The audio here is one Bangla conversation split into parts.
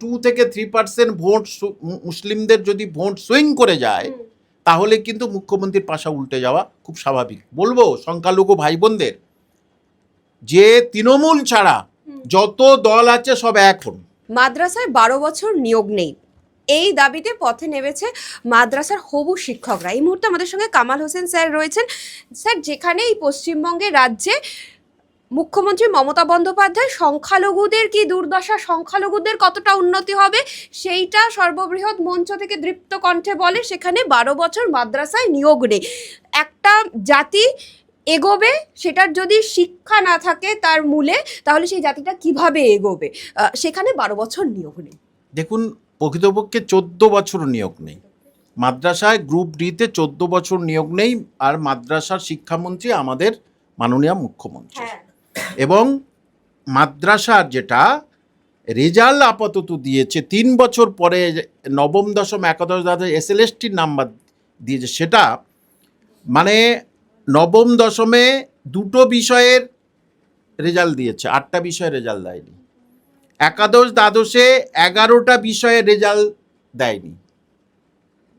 টু থেকে থ্রি পার্সেন্ট ভোট মুসলিমদের যদি ভোট সুইং করে যায় তাহলে কিন্তু মুখ্যমন্ত্রীর পাশা উল্টে যাওয়া খুব স্বাভাবিক। বলব সংখ্যালঘু ভাই বোনদের যে তৃণমূল ছাড়া যত দল আছে সব এখন মাদ্রাসায় বারো বছর নিয়োগ নেই। এই দাবিতে পথে নেমেছে মাদ্রাসার হবু শিক্ষকরা। এই মুহূর্তে আমাদের সঙ্গে কামাল হোসেন স্যার রয়েছেন। স্যার যেখানে এই পশ্চিমবঙ্গের রাজ্যে মুখ্যমন্ত্রী মমতা বন্দ্যোপাধ্যায় সংখ্যালঘুদের কি দুর্দশা? সংখ্যালঘুদের কতটা উন্নতি হবে? সেইটা সর্ববৃহৎ মঞ্চ থেকে দৃপ্ত কণ্ঠে বলে সেখানে বারো বছর মাদ্রাসায় নিয়োগ নেই। একটা জাতি এগোবে সেটার যদি শিক্ষা না থাকে তার মূলে তাহলে সেই জাতিটা কীভাবে এগোবে? সেখানে বারো বছর নিয়োগ নেই। দেখুন প্রকৃতপক্ষে চোদ্দ বছর নিয়োগ নেই। মাদ্রাসায় গ্রুপ ডিতে চোদ্দ বছর নিয়োগ নেই আর মাদ্রাসার শিক্ষামন্ত্রী আমাদের মাননীয় মুখ্যমন্ত্রী। হ্যাঁ। এবং মাদ্রাসার যেটা, রেজাল্ট আপাতত দিয়েছে, তিন বছর পরে নবম, দশম, একাদশ, দ্বাদশ, এসএলএসটির নাম্বার দিয়েছে, সেটা মানে নবম, দশমে দুটো বিষয়ের রেজাল্ট দিয়েছে, আটটা বিষয়ের রেজাল্ট দেয়নি। একাদশ, দ্বাদশে এগারোটা বিষয়ের রেজাল্ট দেয়নি।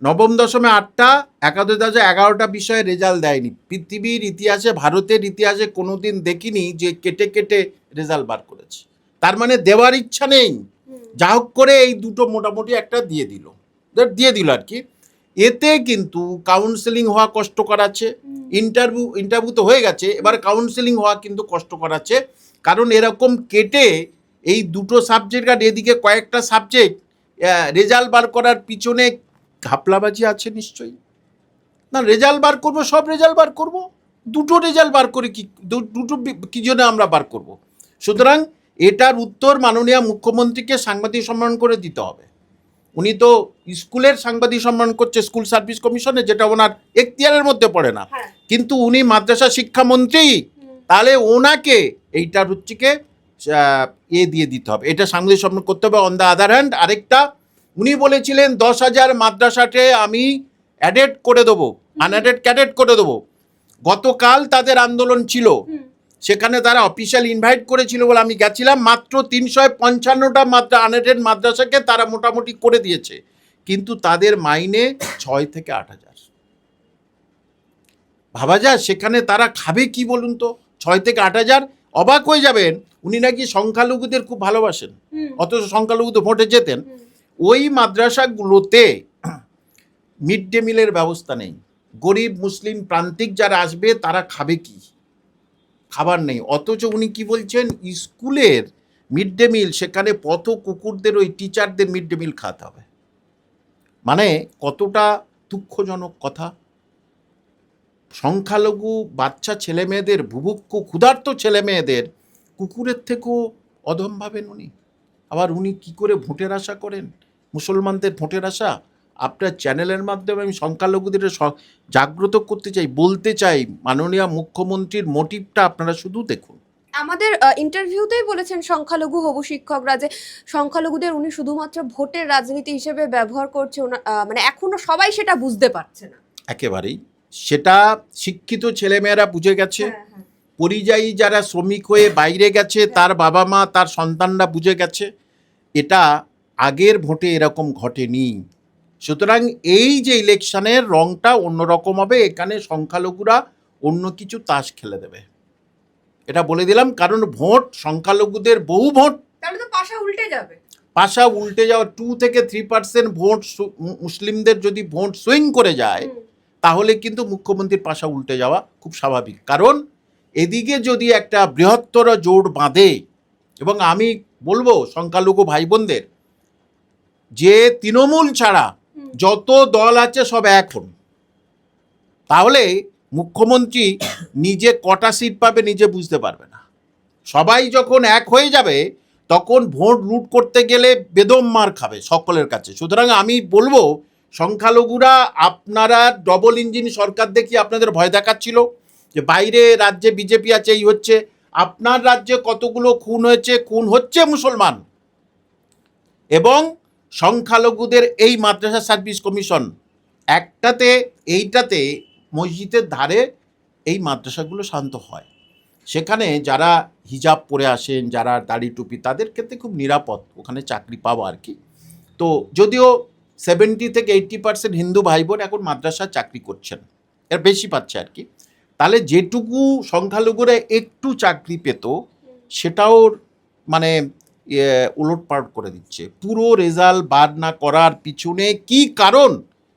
নবম দশমে আটটা একাদশ দ্বাদশে এগারোটা বিষয়ে রেজাল্ট দেয়নি। পৃথিবীর ইতিহাসে ভারতের ইতিহাসে কোনোদিন দেখিনি যে কেটে কেটে রেজাল্ট বার করেছে। তার মানে দেওয়ার ইচ্ছা নেই। যা হোক করে এই দুটো মোটামুটি একটা দিয়ে দিল। দিয়ে দিল আর কি। এতে কিন্তু কাউন্সেলিং হওয়া কষ্টকর আছে। ইন্টারভিউ ইন্টারভিউ তো হয়ে গেছে। এবার কাউন্সেলিং হওয়া কিন্তু কষ্টকর আছে। কারণ এরকম কেটে এই দুটো সাবজেক্ট আর এদিকে কয়েকটা সাবজেক্ট রেজাল্ট বার করার পিছনে ঘাপলাবাজি আছে নিশ্চয়ই। না রেজাল্ট বার করব সব রেজাল্ট বার করব? দুটো রেজাল্ট বার করে কি দুটো কি জন্য আমরা বার করব? সুতরাং এটার উত্তর মাননীয় মুখ্যমন্ত্রীকে সাংবাদিক সম্মেলন করে দিতে হবে। উনি তো স্কুলের সাংবাদিক সম্মেলন করছে স্কুল সার্ভিস কমিশনে যেটা ওনার এখতিয়ারের মধ্যে পড়ে না। হ্যাঁ। কিন্তু উনি মাদ্রাসা শিক্ষামন্ত্রী তাহলে ওনাকে এইটার হচ্ছে এ দিয়ে দিতে হবে। এটা সাংবাদিক সম্মেলন করতে হবে অন দ্য আদার হ্যান্ড আরেকটা উনি বলেছিলেন দশ হাজার মাদ্রাসাতে আমি অ্যাডেড করে দেবো আনঅ্যাডেড ক্যাডেট করে দেবো। গতকাল তাদের আন্দোলন ছিল। সেখানে তারা অফিসিয়াল ইনভাইট করেছিল বলে আমি গেছিলাম মাত্র তিনশো পঞ্চান্নটা মাদ্রা আনএডেড মাদ্রাসাকে তারা মোটামুটি করে দিয়েছে। কিন্তু তাদের মাইনে ছয় থেকে আট হাজার। ভাবা যায় সেখানে তারা খাবে কি বলুন তো? ছয় থেকে আট হাজার অবাক হয়ে যাবেন উনি নাকি সংখ্যালঘুদের খুব ভালোবাসেন। অথচ সংখ্যালঘুদের ভোটে যেতেন ওই মাদ্রাসাগুলোতে মিড ডে মিলের ব্যবস্থা নেই। গরিব, মুসলিম, প্রান্তিক যারা আসবে, তারা খাবে কি? খাবার নেই। অথচ উনি কি বলছেন? স্কুলের মিড ডে মিল সেখানে পথ কুকুরদের, ওই টিচারদের মিড ডে মিল খাওয়াতে হবে। মানে কতটা দুঃখজনক কথা। সংখ্যালঘু বাচ্চা ছেলে মেয়েদের, বুভুক্ষ, ক্ষুধার্ত ছেলে মেয়েদের কুকুরের থেকেও অধম ভাবেন উনি। আবার উনি কি করে ভোটের আশা করেন? মুসলমানদের ভোটের আশা আপনার চ্যানেলের মাধ্যমে আমি সংখ্যালঘুদের জাগ্রত করতে চাই বলতে চাই মাননীয় মুখ্যমন্ত্রীর মোটিভটা আপনারা শুধু দেখুন। আমাদের ইন্টারভিউতেই বলেছেন সংখ্যালঘু হবু শিক্ষকরা যে সংখ্যালঘুদের উনি শুধুমাত্র ভোটের রাজনীতি হিসেবে ব্যবহার করছে মানে এখনও সবাই সেটা বুঝতে পারছে না। একেবারেই। সেটা শিক্ষিত ছেলেমেয়েরা বুঝে গেছে। পরিযায়ী যারা শ্রমিক হয়ে বাইরে গেছে তার বাবা মা তার সন্তানরা বুঝে গেছে। এটা আগের ভোটে এরকম ঘটেনি। সুতরাং এই যে ইলেকশনের রংটা অন্যরকম হবে এখানে সংখ্যালঘুরা অন্য কিছু তাস খেলে দেবে। এটা বলে দিলাম কারণ ভোট সংখ্যালঘুদের বহু ভোট। তাহলে তো পাশা উল্টে যাবে। পাশা উল্টে যাওয়া টু থেকে থ্রি পার্সেন্ট ভোট মুসলিমদের যদি ভোট সুইং করে যায় তাহলে কিন্তু মুখ্যমন্ত্রীর পাশা উল্টে যাওয়া খুব স্বাভাবিক। কারণ এদিকে যদি একটা বৃহত্তর জোট বাঁধে এবং আমি বলব সংখ্যালঘু ভাই বোনদের যে তৃণমূল ছাড়া যত দল আছে সব এখন তাহলে মুখ্যমন্ত্রী নিজে কটা সিট পাবে নিজে বুঝতে পারবে না। সবাই যখন এক হয়ে যাবে তখন ভোট লুট করতে গেলে বেদম মার খাবে সকলের কাছে। সুতরাং আমি বলব সংখ্যালঘুরা আপনারা ডবল ইঞ্জিন সরকার দেখি আপনাদের ভয় দেখাচ্ছিল যে বাইরে রাজ্যে বিজেপি আছে এই হচ্ছে। আপনার রাজ্যে কতগুলো খুন হয়েছে খুন হচ্ছে মুসলমান। এবং সংখ্যালঘুদের এই মাদ্রাসা সার্ভিস কমিশন একটাতে, এইটাতে মসজিদের ধারে এই মাদ্রাসাগুলো শান্ত হয়। সেখানে যারা হিজাব পরে আসেন, যারা দাড়ি টুপি, তাদের ক্ষেত্রে খুব নিরাপদ, ওখানে চাকরি পাওয়া আর কি। তো যদিও সেভেন্টি থেকে এইট্টি পার্সেন্ট হিন্দু ভাই বোন এখন মাদ্রাসায় চাকরি করছেন, এর বেশি পাচ্ছে আর কি। তাহলে যেটুকু সংখ্যালঘুরা একটু চাকরি পেত, সেটাও মানে উলটপালট করে দিচ্ছে। পুরো রেজাল্ট বাদ না করার পিছনে কি কারণ?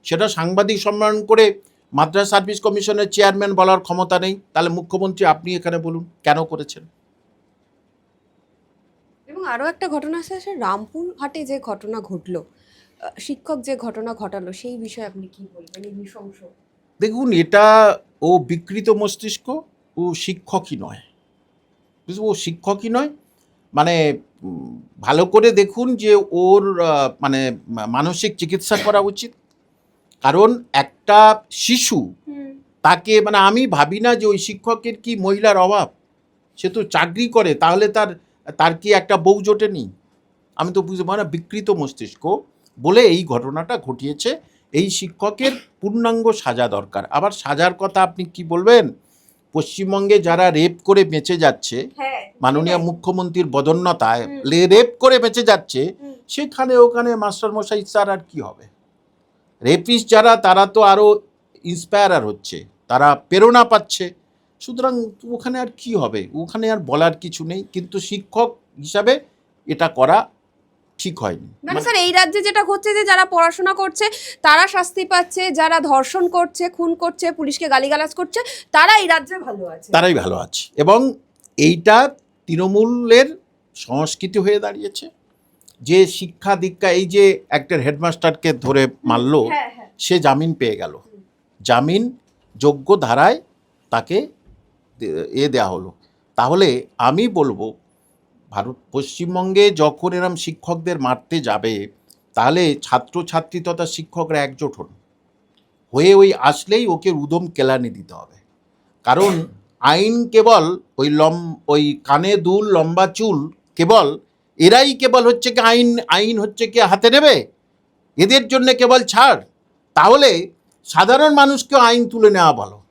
সেটা সাংবাদিক সম্মেলন করে মাদ্রাস সার্ভিস কমিশনের চেয়ারম্যান বলার ক্ষমতা নেই। তাহলে মুখ্যমন্ত্রী আপনি এখানে বলুন কেন করেছেন? এবং আরও একটা ঘটনা আছে সে রামপুর হাটে যে ঘটনা ঘটলো শিক্ষক যে ঘটনা ঘটালো সেই বিষয়ে আপনি কি বলবেন? এই নৃশংস। দেখুন এটা ও বিকৃত মস্তিষ্ক ও শিক্ষকই নয়। ও শিক্ষকই নয় মানে ভালো করে দেখুন যে ওর মানে মানসিক চিকিৎসা করা উচিত। কারণ একটা শিশু তাকে মানে আমি ভাবি না যে ওই শিক্ষকের কি মহিলার অভাব। সে তো চাকরি করে তাহলে তার তার কি একটা বউ জোটে জোটেনি? আমি তো বুঝতে পারি না বিকৃত মস্তিষ্ক বলে এই ঘটনাটা ঘটিয়েছে। এই শিক্ষকের পূর্ণাঙ্গ সাজা দরকার। আবার সাজার কথা আপনি কি বলবেন? পশ্চিমবঙ্গে যারা রেপ করে বেঁচে যাচ্ছে হ্যাঁ মাননীয় মুখ্যমন্ত্রীর বদন্যতায়। রেপ করে বেঁচে যাচ্ছে সেখানে ওখানে মাস্টার মশাই স্যার আর কি হবে? রেপিস যারা তারা তো আরও ইন্সপায়ার হচ্ছে তারা প্রেরণা পাচ্ছে। সুতরাং ওখানে আর কি হবে? ওখানে আর বলার কিছু নেই কিন্তু শিক্ষক হিসাবে এটা করা ঠিক হয়নি। মানে স্যার এই রাজ্যে যেটা হচ্ছে যে যারা পড়াশোনা করছে তারা শাস্তি পাচ্ছে যারা ধর্ষণ করছে খুন করছে পুলিশকে গালিগালাজ করছে তারা এই রাজ্যে ভালো আছে। তারাই ভালো আছে। এবং এইটা তৃণমূলের সংস্কৃতি হয়ে দাঁড়িয়েছে। যে শিক্ষা দীক্ষা এই যে একটা হেডমাস্টারকে ধরে মারলো হ্যাঁ হ্যাঁ। সে জামিন পেয়ে গেল। জামিন যোগ্য ধারায় তাকে এ দেওয়া হলো। তাহলে আমি বলব ভারত পশ্চিমবঙ্গে যখন এরম শিক্ষকদের মারতে যাবে, তাহলে ছাত্রছাত্রী তথা শিক্ষকরা একজোট হন। হয়ে ওই আসলেই ওকে উদম কেলানি দিতে হবে। কারণ আইন কেবল ওই লম, ওই কানে দুল, লম্বা চুল, কেবল এরাই কেবল হচ্ছে কি আইন আইন হচ্ছে কি হাতে নেবে? এদের জন্য কেবল ছাড়। তাহলে সাধারণ মানুষকে আইন তুলে নেওয়া ভালো।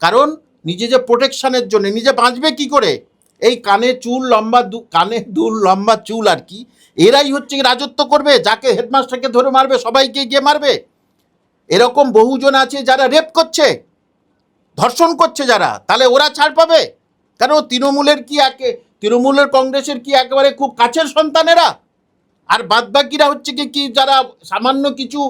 কারণ নিজে যে প্রোটেকশনের জন্য, নিজে বাঁচবে কি করে? এই কানে চুল, লম্বা দু, কানে দুল, লম্বা চুল আর কি, এরাই হচ্ছে রাজত্ব করবে, যাকে হেডমাস্টারকে ধরে মারবে, সবাইকে গিয়ে মারবে? এরকম বহুজন আছে যারা রেপ করছে, ধর্ষণ করছে যারা, তাহলে ওরা ছাড় পাবে? কারণ তৃণমূলের কি একে, তৃণমূলের কংগ্রেসের কি একেবারে খুব কাছের সন্তানেরা? আর বাদবাকিরা হচ্ছে কি কি যারা সামান্য কিছু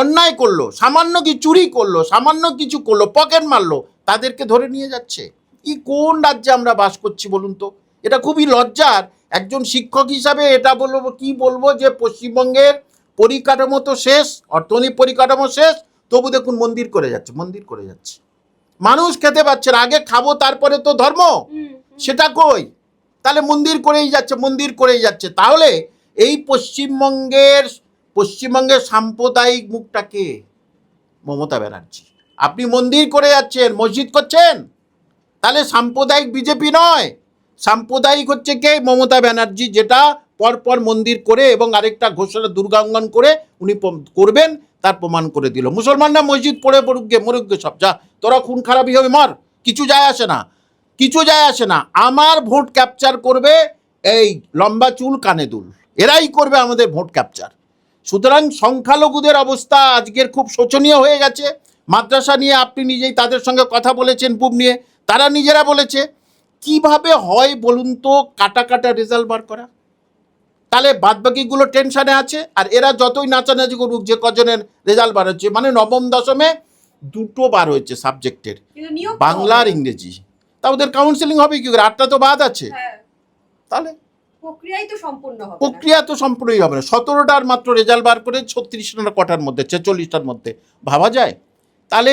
অন্যায় করল, সামান্য কি চুরি করল, সামান্য কিছু করল, পকেট মারলো, তাদেরকে ধরে নিয়ে যাচ্ছে। কি কোন রাজ্যে আমরা বাস করছি বলুন তো? এটা খুবই লজ্জার। একজন শিক্ষক হিসাবে এটা বলব কি বলব যে পশ্চিমবঙ্গের পরিকাঠামো তো শেষ অর্থনৈতিক পরিকাঠামো শেষ তবু দেখুন মন্দির করে যাচ্ছে মন্দির করে যাচ্ছে। মানুষ খেতে পাচ্ছে না আগে খাব তারপরে তো ধর্ম। সেটা কই? তাহলে মন্দির করেই যাচ্ছে মন্দির করেই যাচ্ছে। তাহলে এই পশ্চিমবঙ্গের পশ্চিমবঙ্গের সাম্প্রদায়িক মুখটাকে মমতা ব্যানার্জি। আপনি মন্দির করে যাচ্ছেন মসজিদ করছেন? তাহলে সাম্প্রদায়িক বিজেপি নয়। সাম্প্রদায়িক হচ্ছে কে? মমতা ব্যানার্জি, যেটা পরপর মন্দির করে এবং আরেকটা ঘোষণা দুর্গাঙ্গন করে উনি করবেন, তার প্রমাণ করে দিল। মুসলমানরা মসজিদ পড়ে পড়ুক মরুক সব, যা। তোরা খুন খারাপই হবে, মর। কিছু যায় আসে না। কিছু যায় আসে না। আমার ভোট ক্যাপচার করবে এই লম্বা চুল, কানে দুল। এরাই করবে আমাদের ভোট ক্যাপচার। সুতরাং সংখ্যালঘুদের অবস্থা আজকের খুব শোচনীয় হয়ে গেছে। মাদ্রাসা নিয়ে আপনি নিজেই তাদের সঙ্গে কথা বলেছেন, বুব নিয়ে। তারা নিজেরা বলেছে কীভাবে হয় বলুন তো কাটা কাটা রেজাল্ট বার করা? তাহলে বাদবাকিগুলো টেনশানে আছে আর এরা যতই নাচানাচি করুক যে কজনের রেজাল্ট বার হচ্ছে মানে নবম দশমে দুটো বার হয়েছে সাবজেক্টের বাংলা আর ইংরেজি। তা ওদের কাউন্সেলিং হবে কি করে? আটটা তো বাদ আছে। হ্যাঁ। তাহলে? প্রক্রিয়াই তো সম্পূর্ণ হবে প্রক্রিয়া তো সম্পূর্ণই হবে না। সতেরোটার মাত্র রেজাল্ট বার করে ছত্রিশটা কটার মধ্যে ছেচল্লিশটার মধ্যে ভাবা যায়? তাহলে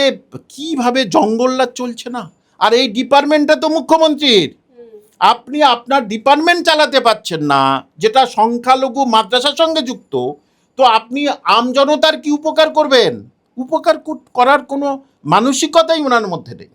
কীভাবে জঙ্গলরাজ চলছে না? আর এই ডিপার্টমেন্টটা তো মুখ্যমন্ত্রীর। আপনি আপনার ডিপার্টমেন্ট চালাতে পাচ্ছেন না, যেটা সংখ্যালঘু মাদ্রাসার সঙ্গে যুক্ত, তো আপনি আমজনতার কি উপকার করবেন? উপকার করার কোনো মানসিকতাই ওনার মধ্যে নেই।